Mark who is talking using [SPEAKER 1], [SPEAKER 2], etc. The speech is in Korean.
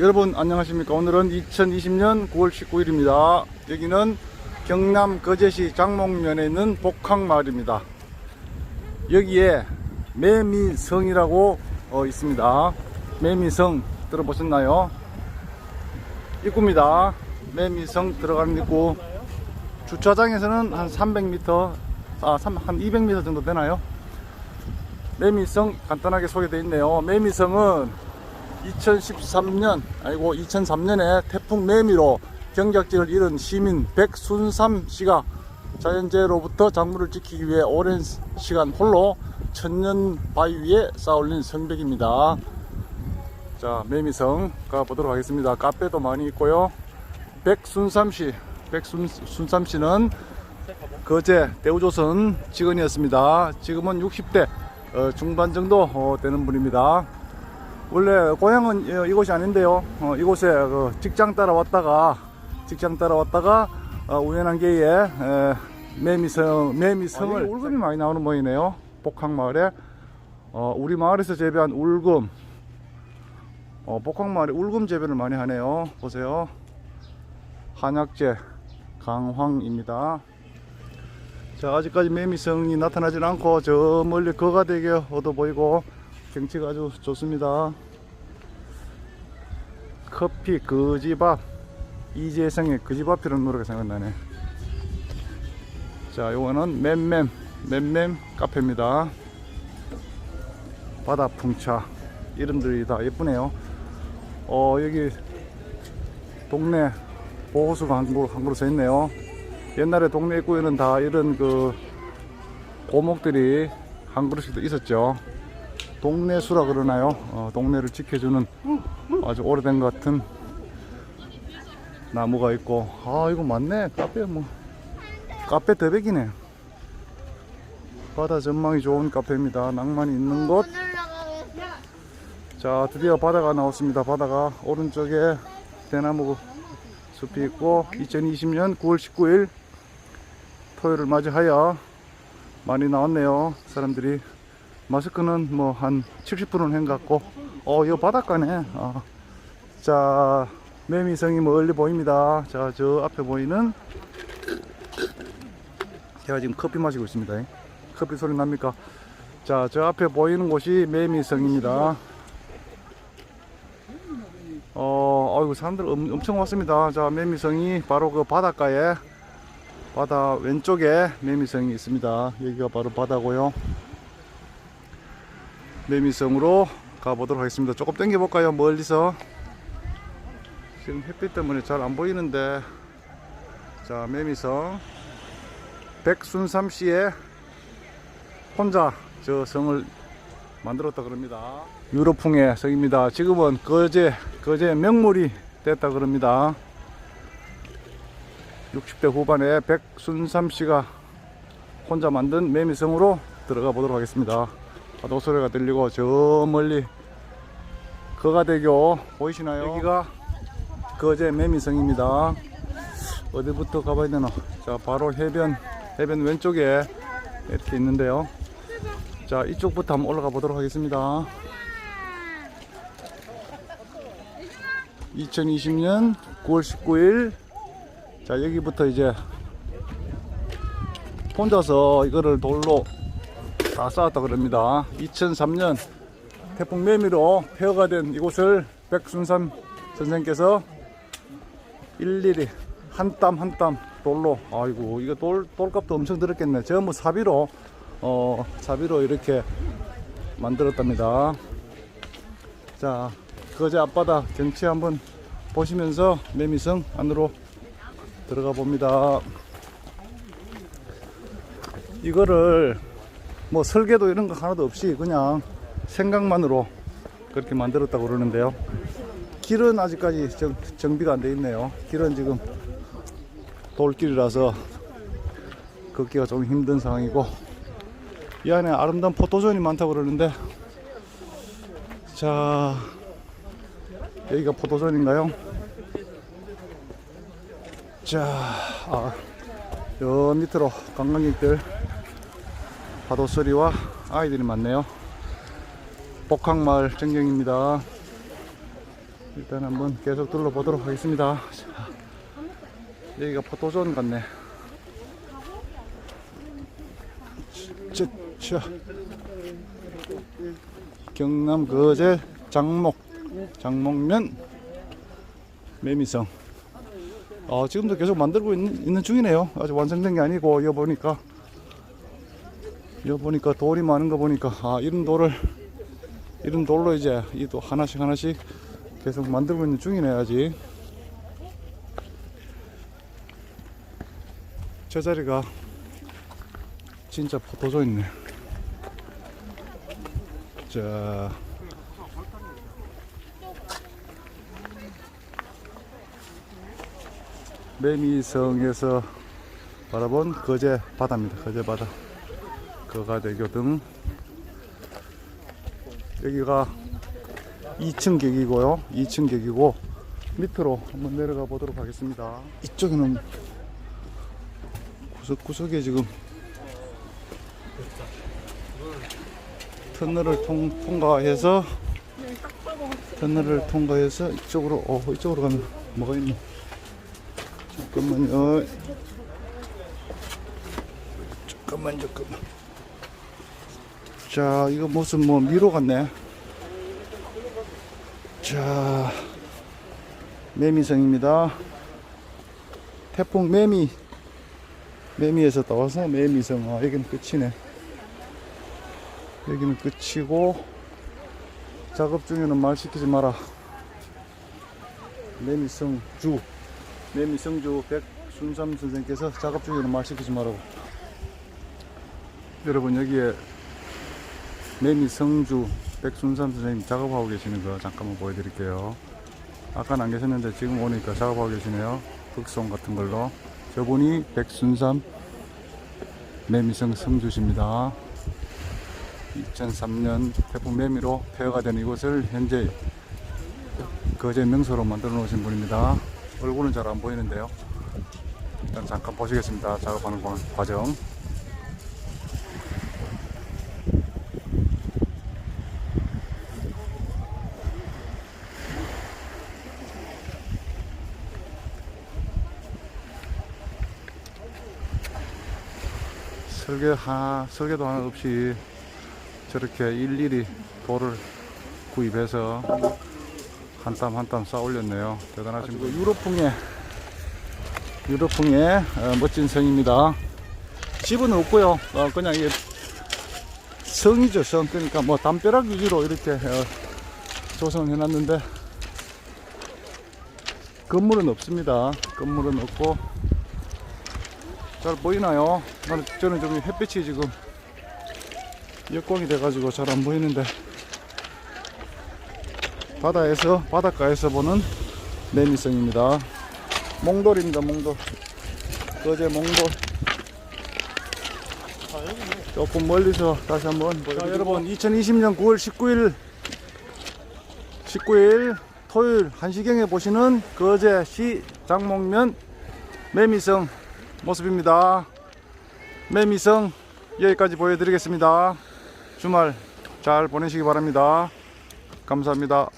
[SPEAKER 1] 여러분 안녕하십니까? 오늘은 2020년 9월 19일입니다. 여기는 경남 거제시 장목면에 있는 복항마을입니다. 여기에 매미성이라고 어, 있습니다. 매미성 들어보셨나요? 입구입니다. 매미성 들어가는 입구. 주차장에서는 한 300m 아, 삼- 한 200m 정도 되나요? 매미성 간단하게 소개되어 있네요. 매미성은 2013년 아니고 2003년에 태풍 매미로 경작지를 잃은 시민 백순삼 씨가 자연재해로부터 작물을 지키기 위해 오랜 시간 홀로 천년 바위 위에 쌓아올린 성벽입니다. 자 매미성 가보도록 하겠습니다. 카페도 많이 있고요. 백순삼 씨, 백순삼 씨는 거제 대우조선 직원이었습니다. 지금은 60대 어, 중반 정도 어, 되는 분입니다. 원래 고향은 어, 이곳이 아닌데요. 어, 이곳에 그 직장 따라왔다가 직장 따라왔다가 어, 우연한 기회에 에, 매미성 매미성을 울금이 많이 나오는 모이네요. 복항 마을에 어, 우리 마을에서 재배한 울금 어, 복항 마을에 울금 재배를 많이 하네요. 보세요. 한약재 강황입니다. 자 아직까지 매미성이 나타나질 않고 저 멀리 거가되게 얻어 보이고 경치가 아주 좋습니다. 커피 거지밥 이재성의 거지밥이라는 노래가 생각나네. 자, 요거는 맴맴 맴맴 카페입니다. 바다 풍차 이름들이 다 예쁘네요. 어 여기 동네 보호수가 한국으로 한국으로 써 있네요. 옛날에 동네 입구에는 다 이런 그 고목들이 한 그루씩도 있었죠. 동네 수라 그러나요? 어, 동네를 지켜주는 아주 오래된 것 같은 나무가 있고. 아 이거 맞네. 카페 뭐. 카페 대백이네. 바다 전망이 좋은 카페입니다. 낭만이 있는 곳. 자 드디어 바다가 나왔습니다. 바다가 오른쪽에 대나무 숲이 있고 2020년 9월 19일 토요일을 맞이하여 많이 나왔네요. 사람들이 마스크는 뭐 한 70%는 한것 같고. 어 이거 바닷가네. 어. 자 매미성이 멀리 보입니다. 자 저 앞에 보이는 제가 지금 커피 마시고 있습니다. 커피 소리 납니까? 자 저 앞에 보이는 곳이 매미성입니다. 어 어이구 사람들 엄, 엄청 왔습니다. 자 매미성이 바로 그 바닷가에 바다 왼쪽에 매미성이 있습니다. 여기가 바로 바다고요 매미성으로 가보도록 하겠습니다. 조금 당겨 볼까요? 멀리서 지금 햇빛 때문에 잘 안 보이는데 자 매미성 백순삼 씨의 혼자 저 성을 만들었다 그럽니다. 유럽풍의 성입니다. 지금은 거제 거제 명물이 됐다 그럽니다. 60대 후반에 백순삼 씨가 혼자 만든 매미성으로 들어가 보도록 하겠습니다. 파도 소리가 들리고 저 멀리 거가대교 보이시나요? 여기가 거제 매미성입니다. 어디부터 가봐야 되나? 자 바로 해변 해변 왼쪽에 이렇게 있는데요. 자 이쪽부터 한번 올라가 보도록 하겠습니다. 2020년 9월 19일 자 여기부터 이제 혼자서 이거를 돌로 다 쌓았다 그럽니다. 2003년 태풍 매미로 폐허가 된 이곳을 백순삼 선생께서 일일이 한 땀 한 땀 돌로 아이고 이거 돌 돌값도 엄청 들었겠네. 전부 사비로 어 사비로 이렇게 만들었답니다. 자 거제 앞바다 경치 한번 보시면서 매미성 안으로 들어가 봅니다. 이거를 뭐 설계도 이런 거 하나도 없이 그냥 생각만으로 그렇게 만들었다고 그러는데요. 길은 아직까지 정, 정비가 안 돼 있네요. 길은 지금 돌길이라서 걷기가 좀 힘든 상황이고 이 안에 아름다운 포토존이 많다고 그러는데 자 여기가 포토존인가요? 자, 아, 저 밑으로 관광객들 파도 소리와 아이들이 많네요. 복항마을 전경입니다. 일단 한번 계속 둘러보도록 하겠습니다. 자, 여기가 포토존 같네. 자, 자. 경남 거제 장목 장목면 매미성. 어, 지금도 계속 만들고 있는, 있는 중이네요. 아직 완성된 게 아니고 이거 보니까 이거 보니까 돌이 많은 거 보니까 아 이런 돌을 이런 돌로 이제 이 또 하나씩 하나씩 계속 만들고 있는 중이네 아직. 저 자리가 진짜 포토존 있네. 자. 매미성에서 바라본 거제 바다입니다. 거제 바다. 거가대교 등. 여기가 2층 객이고요. 2층 객이고 밑으로 한번 내려가 보도록 하겠습니다. 이쪽에는 구석구석에 지금 터널을 통, 통과해서 터널을 통과해서 이쪽으로 어 이쪽으로 가면 뭐가 있노? 잠깐만요. 잠깐만 잠깐만. 자 이거 무슨 뭐 미로 같네. 자 매미성입니다. 태풍 매미 매미에서 나와서 매미성 아 여기는 끝이네. 여기는 끝이고 작업 중에는 말 시키지 마라. 매미성 주 매미성 주 백순삼 선생께서 작업 중에는 말 시키지 말라고. 여러분 여기에 매미성주 백순삼 선생님 작업하고 계시는 거 잠깐만 보여드릴게요. 아까는 안 계셨는데 지금 오니까 작업하고 계시네요. 흑송 같은 걸로. 저분이 백순삼 매미성 성주십니다. 2003년 태풍 매미로 폐허가 된 이곳을 현재 거제 명소로 만들어 놓으신 분입니다. 얼굴은 잘 안 보이는데요. 일단 잠깐 보시겠습니다. 작업하는 과- 과정. 설계 하 설계도 하나 없이 저렇게 일일이 돌을 구입해서 한 땀 한 땀 쌓아 올렸네요. 대단하신 분. 유럽풍의 유럽풍의 어, 멋진 성입니다. 집은 없고요. 어, 그냥 이게 성이죠 성. 그러니까 뭐 담벼락 위주로 이렇게 어, 조성해 놨는데 건물은 없습니다. 건물은 없고 잘 보이나요? 저는 좀 햇빛이 지금 역광이 돼가지고 잘 안 보이는데 바다에서 바닷가에서 보는 매미성입니다. 몽돌입니다. 몽돌. 거제 몽돌. 조금 멀리서 다시 한번 보여드리고 여러분 2020년 9월 19일 19일 토요일 1시경에 보시는 거제시 장목면 매미성 모습입니다. 매미성 여기까지 보여드리겠습니다. 주말 잘 보내시기 바랍니다. 감사합니다.